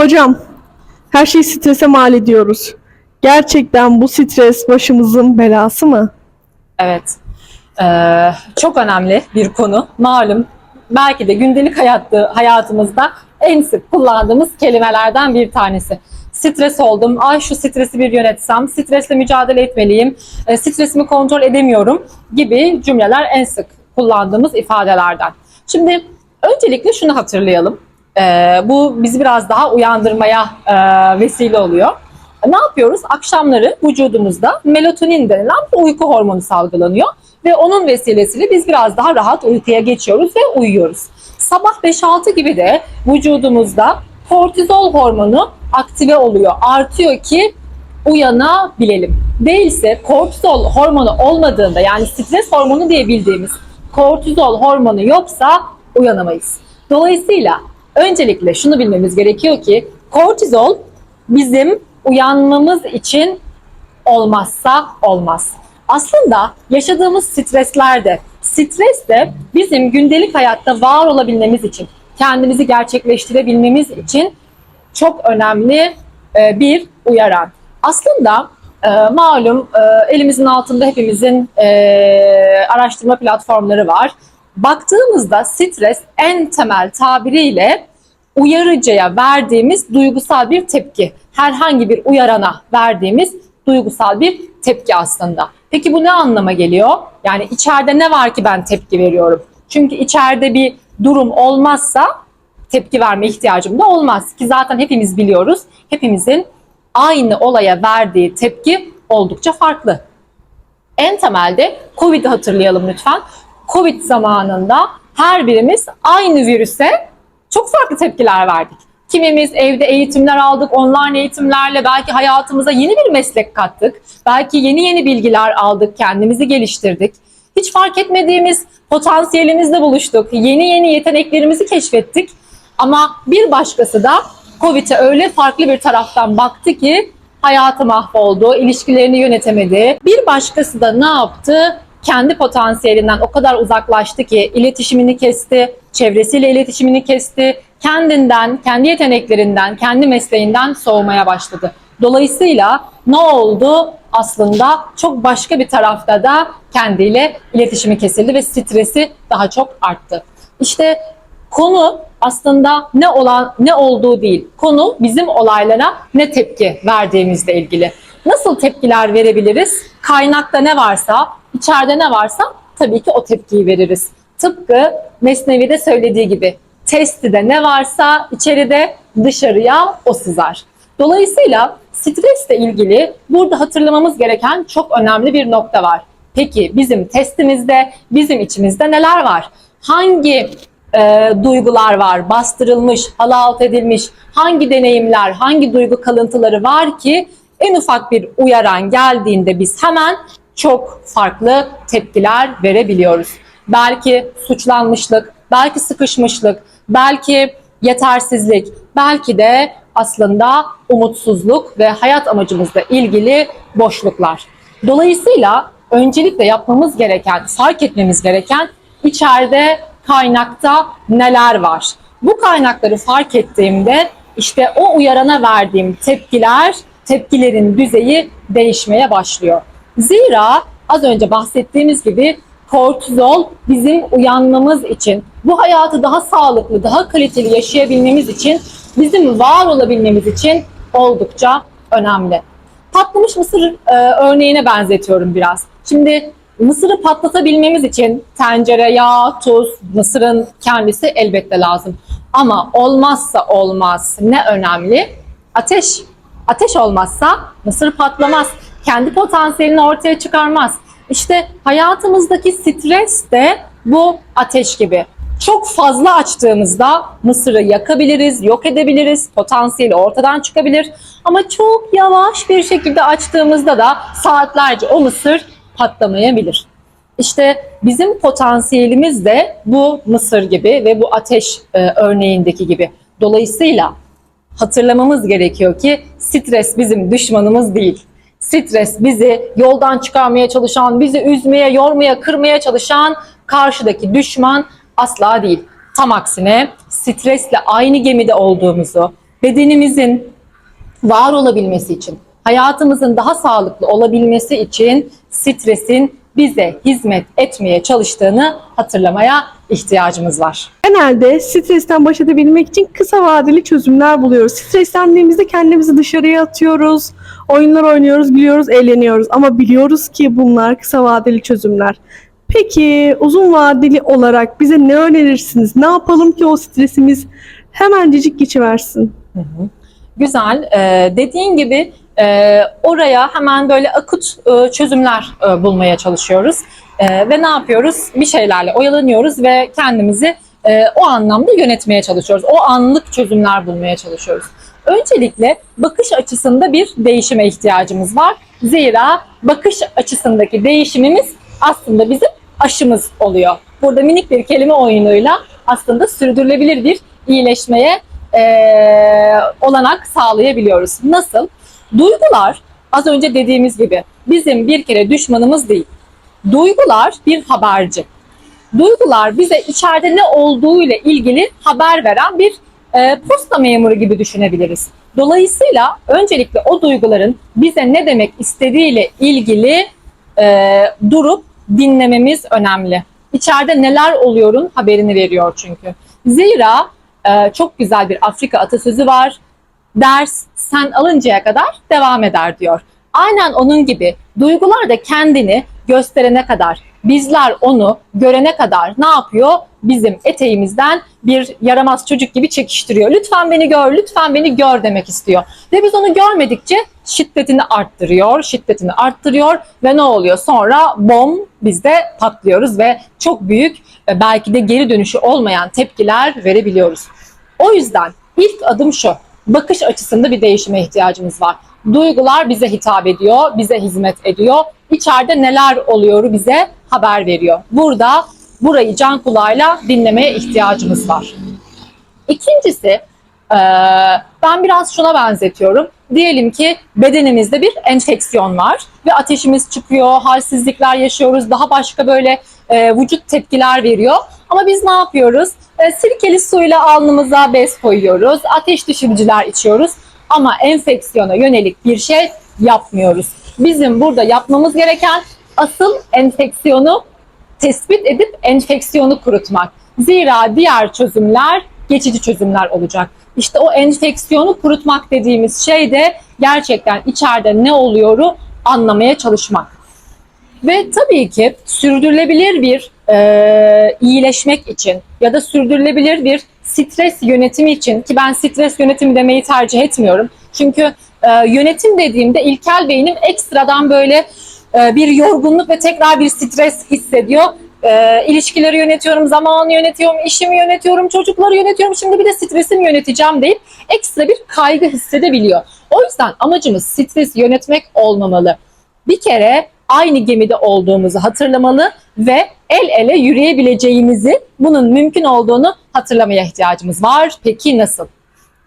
Hocam, her şeyi strese mal ediyoruz. Gerçekten bu stres başımızın belası mı? Evet. Ee, çok önemli bir konu. Malum belki de gündelik hayatta, hayatımızda en sık kullandığımız kelimelerden bir tanesi. Stres oldum, ay şu stresi bir yönetsem, stresle mücadele etmeliyim, e, stresimi kontrol edemiyorum gibi cümleler en sık kullandığımız ifadelerden. Şimdi öncelikle şunu hatırlayalım. Ee, bu bizi biraz daha uyandırmaya e, vesile oluyor. Ne yapıyoruz? Akşamları vücudumuzda melatonin denilen bir uyku hormonu salgılanıyor ve onun vesilesiyle biz biraz daha rahat uykuya geçiyoruz ve uyuyoruz. Sabah 5-6 gibi de vücudumuzda kortizol hormonu aktive oluyor, artıyor ki uyanabilelim. Değilse kortizol hormonu olmadığında yani stres hormonu diye bildiğimiz kortizol hormonu yoksa uyanamayız. Dolayısıyla öncelikle şunu bilmemiz gerekiyor ki kortizol bizim uyanmamız için olmazsa olmaz. Aslında yaşadığımız streslerde, stres de bizim gündelik hayatta var olabilmemiz için, kendimizi gerçekleştirebilmemiz için çok önemli e, bir uyaran. Aslında e, malum e, elimizin altında hepimizin araştırma platformları var. Baktığımızda stres en temel tabiriyle uyarıcıya verdiğimiz duygusal bir tepki. Herhangi bir uyarana verdiğimiz duygusal bir tepki aslında. Peki bu ne anlama geliyor? Yani içeride ne var ki ben tepki veriyorum? Çünkü içeride bir durum olmazsa tepki verme ihtiyacım da olmaz ki zaten hepimiz biliyoruz. Hepimizin aynı olaya verdiği tepki oldukça farklı. En temelde Covid'i hatırlayalım lütfen. Covid zamanında her birimiz aynı virüse çok farklı tepkiler verdik. Kimimiz evde eğitimler aldık, online eğitimlerle belki hayatımıza yeni bir meslek kattık. Belki yeni yeni bilgiler aldık, kendimizi geliştirdik. Hiç fark etmediğimiz potansiyelimizle buluştuk. Yeni yeni yeteneklerimizi keşfettik. Ama bir başkası da Covid'e öyle farklı bir taraftan baktı ki hayatı mahvoldu, ilişkilerini yönetemedi. Bir başkası da ne yaptı? Kendi potansiyelinden o kadar uzaklaştı ki iletişimini kesti, çevresiyle iletişimini kesti, kendinden, kendi yeteneklerinden, kendi mesleğinden soğumaya başladı. Dolayısıyla ne oldu? Aslında çok başka bir tarafta da kendiyle iletişimi kesildi ve stresi daha çok arttı. İşte konu aslında ne olan ne olduğu değil. Konu bizim olaylara ne tepki verdiğimizle ilgili. Nasıl tepkiler verebiliriz? Kaynakta ne varsa, içeride ne varsa tabii ki o tepkiyi veririz. Tıpkı Mesnevi'de söylediği gibi testide ne varsa içeride dışarıya o sızar. Dolayısıyla stresle ilgili burada hatırlamamız gereken çok önemli bir nokta var. Peki bizim testimizde, bizim içimizde neler var? Hangi e, duygular var, bastırılmış, halı edilmiş, hangi deneyimler, hangi duygu kalıntıları var ki en ufak bir uyaran geldiğinde biz hemen çok farklı tepkiler verebiliyoruz. Belki suçlanmışlık, belki sıkışmışlık, belki yetersizlik, belki de aslında umutsuzluk ve hayat amacımızla ilgili boşluklar. Dolayısıyla öncelikle yapmamız gereken, fark etmemiz gereken içeride kaynakta neler var? Bu kaynakları fark ettiğimde işte o uyarana verdiğim tepkiler, tepkilerin düzeyi değişmeye başlıyor. Zira az önce bahsettiğimiz gibi kortizol bizim uyanmamız için, bu hayatı daha sağlıklı, daha kaliteli yaşayabilmemiz için, bizim var olabilmemiz için oldukça önemli. Patlamış mısır e, örneğine benzetiyorum biraz. Şimdi mısırı patlatabilmemiz için tencere, yağ, tuz, mısırın kendisi elbette lazım. Ama olmazsa olmaz ne önemli? Ateş. Ateş olmazsa mısır patlamaz. Kendi potansiyelini ortaya çıkarmaz. İşte hayatımızdaki stres de bu ateş gibi. Çok fazla açtığımızda mısırı yakabiliriz, yok edebiliriz, potansiyeli ortadan çıkabilir. Ama çok yavaş bir şekilde açtığımızda da saatlerce o mısır patlamayabilir. İşte bizim potansiyelimiz de bu mısır gibi ve bu ateş e, örneğindeki gibi. Dolayısıyla hatırlamamız gerekiyor ki stres bizim düşmanımız değil. Stres bizi yoldan çıkarmaya çalışan, bizi üzmeye, yormaya, kırmaya çalışan karşıdaki düşman asla değil. Tam aksine stresle aynı gemide olduğumuzu, bedenimizin var olabilmesi için, hayatımızın daha sağlıklı olabilmesi için stresin bize hizmet etmeye çalıştığını hatırlamaya ihtiyacımız var. Genelde stresten baş edebilmek için kısa vadeli çözümler buluyoruz. Streslendiğimizde kendimizi dışarıya atıyoruz, oyunlar oynuyoruz, gülüyoruz, eğleniyoruz. Ama biliyoruz ki bunlar kısa vadeli çözümler. Peki uzun vadeli olarak bize ne önerirsiniz? Ne yapalım ki o stresimiz hemencecik geçiversin? Güzel. Ee, dediğin gibi e, oraya hemen böyle akut e, çözümler e, bulmaya çalışıyoruz. E, ve ne yapıyoruz? Bir şeylerle oyalanıyoruz ve kendimizi e, o anlamda yönetmeye çalışıyoruz. O anlık çözümler bulmaya çalışıyoruz. Öncelikle bakış açısında bir değişime ihtiyacımız var. Zira bakış açısındaki değişimimiz aslında bizim aşımız oluyor. Burada minik bir kelime oyunuyla aslında sürdürülebilir bir iyileşmeye eee, olanak sağlayabiliyoruz. Nasıl? Duygular az önce dediğimiz gibi bizim bir kere düşmanımız değil. Duygular bir haberci. Duygular bize içeride ne olduğuyla ilgili haber veren bir e, posta memuru gibi düşünebiliriz. Dolayısıyla öncelikle o duyguların bize ne demek istediğiyle ilgili e, durup dinlememiz önemli. İçeride neler oluyorun haberini veriyor çünkü. Zira e, çok güzel bir Afrika atasözü var. Ders sen alıncaya kadar devam eder diyor. Aynen onun gibi duygular da kendini gösterene kadar, bizler onu görene kadar ne yapıyor? Bizim eteğimizden bir yaramaz çocuk gibi çekiştiriyor. Lütfen beni gör, lütfen beni gör demek istiyor. Ve biz onu görmedikçe şiddetini arttırıyor, şiddetini arttırıyor ve ne oluyor? Sonra bom biz de patlıyoruz ve çok büyük e, belki de geri dönüşü olmayan tepkiler verebiliyoruz. O yüzden ilk adım şu. Bakış açısında bir değişime ihtiyacımız var. Duygular bize hitap ediyor, bize hizmet ediyor. İçeride neler oluyor bize haber veriyor. Burada burayı can kulağıyla dinlemeye ihtiyacımız var. İkincisi ben biraz şuna benzetiyorum. Diyelim ki bedenimizde bir enfeksiyon var ve ateşimiz çıkıyor, halsizlikler yaşıyoruz, daha başka böyle e, vücut tepkiler veriyor. Ama biz ne yapıyoruz? E, sirkeli suyla alnımıza bez koyuyoruz, ateş düşürücüler içiyoruz ama enfeksiyona yönelik bir şey yapmıyoruz. Bizim burada yapmamız gereken asıl enfeksiyonu tespit edip enfeksiyonu kurutmak. Zira diğer çözümler geçici çözümler olacak. İşte o enfeksiyonu kurutmak dediğimiz şey de gerçekten içeride ne oluyoru anlamaya çalışmak. Ve tabii ki sürdürülebilir bir e, iyileşmek için ya da sürdürülebilir bir stres yönetimi için ki ben stres yönetimi demeyi tercih etmiyorum. Çünkü e, yönetim dediğimde ilkel beynim ekstradan böyle e, bir yorgunluk ve tekrar bir stres hissediyor. E, ilişkileri yönetiyorum, zamanı yönetiyorum, işimi yönetiyorum, çocukları yönetiyorum. Şimdi bir de stresimi yöneteceğim deyip ekstra bir kaygı hissedebiliyor. O yüzden amacımız stresi yönetmek olmamalı. Bir kere aynı gemide olduğumuzu hatırlamalı ve el ele yürüyebileceğimizi, bunun mümkün olduğunu hatırlamaya ihtiyacımız var. Peki nasıl?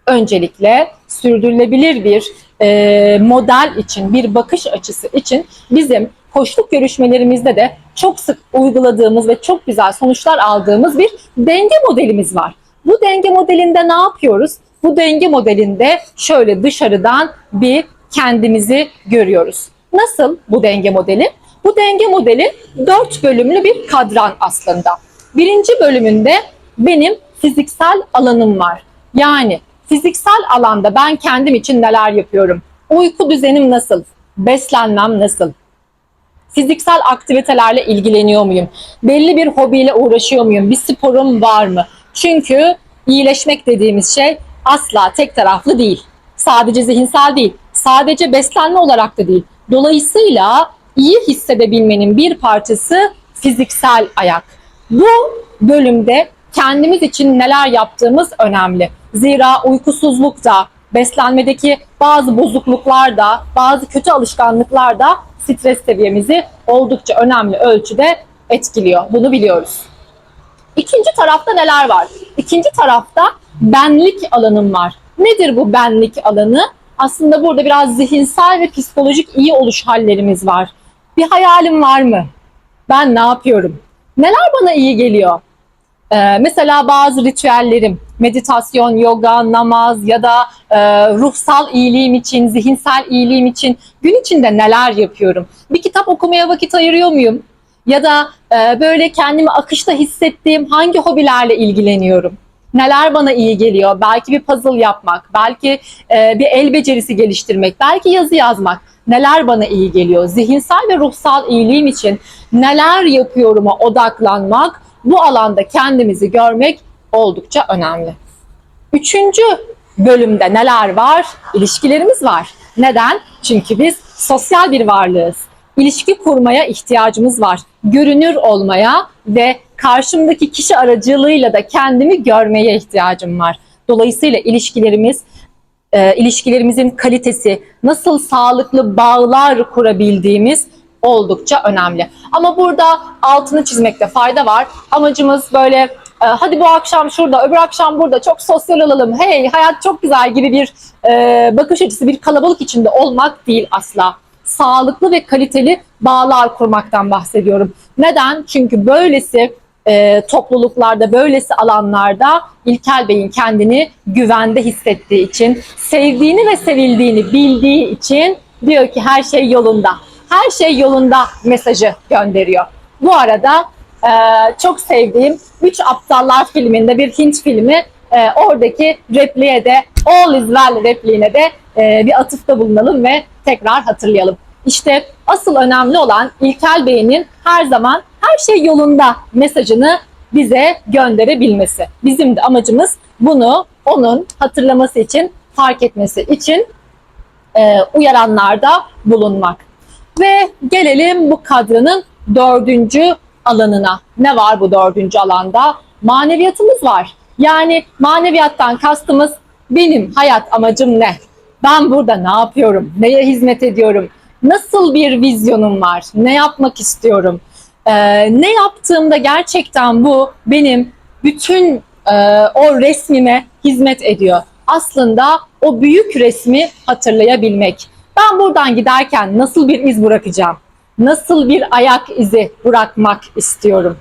Öncelikle sürdürülebilir bir e, model için, bir bakış açısı için bizim koçluk görüşmelerimizde de çok sık uyguladığımız ve çok güzel sonuçlar aldığımız bir denge modelimiz var. Bu denge modelinde ne yapıyoruz? Bu denge modelinde şöyle dışarıdan bir kendimizi görüyoruz. Nasıl bu denge modeli? Bu denge modeli dört bölümlü bir kadran aslında. Birinci bölümünde benim fiziksel alanım var. Yani fiziksel alanda ben kendim için neler yapıyorum? Uyku düzenim nasıl? Beslenmem nasıl? Fiziksel aktivitelerle ilgileniyor muyum? Belli bir hobiyle uğraşıyor muyum? Bir sporum var mı? Çünkü iyileşmek dediğimiz şey asla tek taraflı değil. Sadece zihinsel değil. Sadece beslenme olarak da değil. Dolayısıyla iyi hissedebilmenin bir parçası fiziksel ayak. Bu bölümde kendimiz için neler yaptığımız önemli. Zira uykusuzlukta, beslenmedeki bazı bozukluklar da, bazı kötü alışkanlıklar da stres seviyemizi oldukça önemli ölçüde etkiliyor. Bunu biliyoruz. İkinci tarafta neler var? İkinci tarafta benlik alanım var. Nedir bu benlik alanı? Aslında burada biraz zihinsel ve psikolojik iyi oluş hallerimiz var. Bir hayalim var mı? Ben ne yapıyorum? Neler bana iyi geliyor? Ee, mesela bazı ritüellerim, meditasyon, yoga, namaz ya da e, ruhsal iyiliğim için, zihinsel iyiliğim için gün içinde neler yapıyorum? Bir kitap okumaya vakit ayırıyor muyum? Ya da e, böyle kendimi akışta hissettiğim hangi hobilerle ilgileniyorum? Neler bana iyi geliyor? Belki bir puzzle yapmak, belki e, bir el becerisi geliştirmek, belki yazı yazmak. Neler bana iyi geliyor? Zihinsel ve ruhsal iyiliğim için neler yapıyorum'a odaklanmak, bu alanda kendimizi görmek oldukça önemli. Üçüncü bölümde neler var? İlişkilerimiz var. Neden? Çünkü biz sosyal bir varlığız. İlişki kurmaya ihtiyacımız var. Görünür olmaya ve karşımdaki kişi aracılığıyla da kendimi görmeye ihtiyacım var. Dolayısıyla ilişkilerimiz, e, ilişkilerimizin kalitesi, nasıl sağlıklı bağlar kurabildiğimiz oldukça önemli. Ama burada altını çizmekte fayda var. Amacımız böyle e, hadi bu akşam şurada, öbür akşam burada çok sosyal olalım, hey hayat çok güzel gibi bir e, bakış açısı, bir kalabalık içinde olmak değil asla. Sağlıklı ve kaliteli bağlar kurmaktan bahsediyorum. Neden? Çünkü böylesi e, topluluklarda, böylesi alanlarda İlkel Bey'in kendini güvende hissettiği için, sevdiğini ve sevildiğini bildiği için diyor ki her şey yolunda. Her şey yolunda mesajı gönderiyor. Bu arada e, çok sevdiğim Üç Aptallar filminde bir Hint filmi e, oradaki repliğe de All is well repliğine de e, bir atıfta bulunalım ve tekrar hatırlayalım. İşte asıl önemli olan İlkel Bey'in her zaman her şey yolunda mesajını bize gönderebilmesi. Bizim de amacımız bunu onun hatırlaması için, fark etmesi için e, uyaranlarda bulunmak. Ve gelelim bu kadranın dördüncü alanına. Ne var bu dördüncü alanda? Maneviyatımız var. Yani maneviyattan kastımız benim hayat amacım ne? Ben burada ne yapıyorum? Neye hizmet ediyorum? Nasıl bir vizyonum var? Ne yapmak istiyorum? Ee, ne yaptığımda gerçekten bu benim bütün e, o resmime hizmet ediyor. Aslında o büyük resmi hatırlayabilmek. Ben buradan giderken nasıl bir iz bırakacağım? Nasıl bir ayak izi bırakmak istiyorum?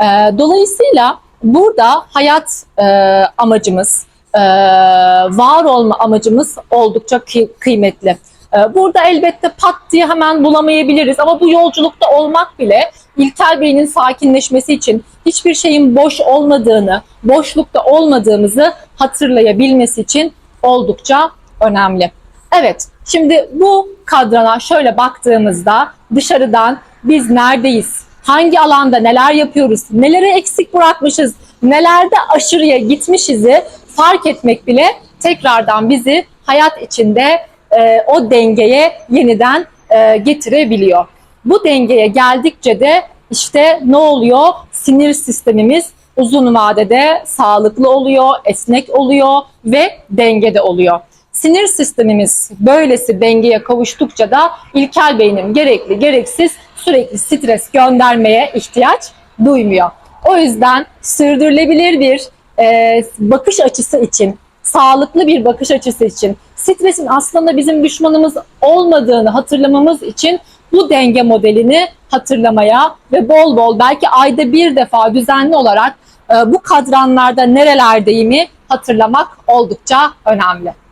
Ee, dolayısıyla burada hayat e, amacımız, e, var olma amacımız oldukça kıy- kıymetli. Ee, Burada elbette pat diye hemen bulamayabiliriz ama bu yolculukta olmak bile İlker Bey'in sakinleşmesi için hiçbir şeyin boş olmadığını, boşlukta olmadığımızı hatırlayabilmesi için oldukça önemli. Evet, şimdi bu kadrana şöyle baktığımızda dışarıdan biz neredeyiz? Hangi alanda neler yapıyoruz? Neleri eksik bırakmışız? Nelerde aşırıya gitmişizi fark etmek bile tekrardan bizi hayat içinde e, o dengeye yeniden e, getirebiliyor. Bu dengeye geldikçe de işte ne oluyor? Sinir sistemimiz uzun vadede sağlıklı oluyor, esnek oluyor ve dengede oluyor. Sinir sistemimiz böylesi dengeye kavuştukça da ilkel beynim gerekli gereksiz sürekli stres göndermeye ihtiyaç duymuyor. O yüzden sürdürülebilir bir e, bakış açısı için, sağlıklı bir bakış açısı için, stresin aslında bizim düşmanımız olmadığını hatırlamamız için bu denge modelini hatırlamaya ve bol bol belki ayda bir defa düzenli olarak e, bu kadranlarda nerelerdeyimi hatırlamak oldukça önemli.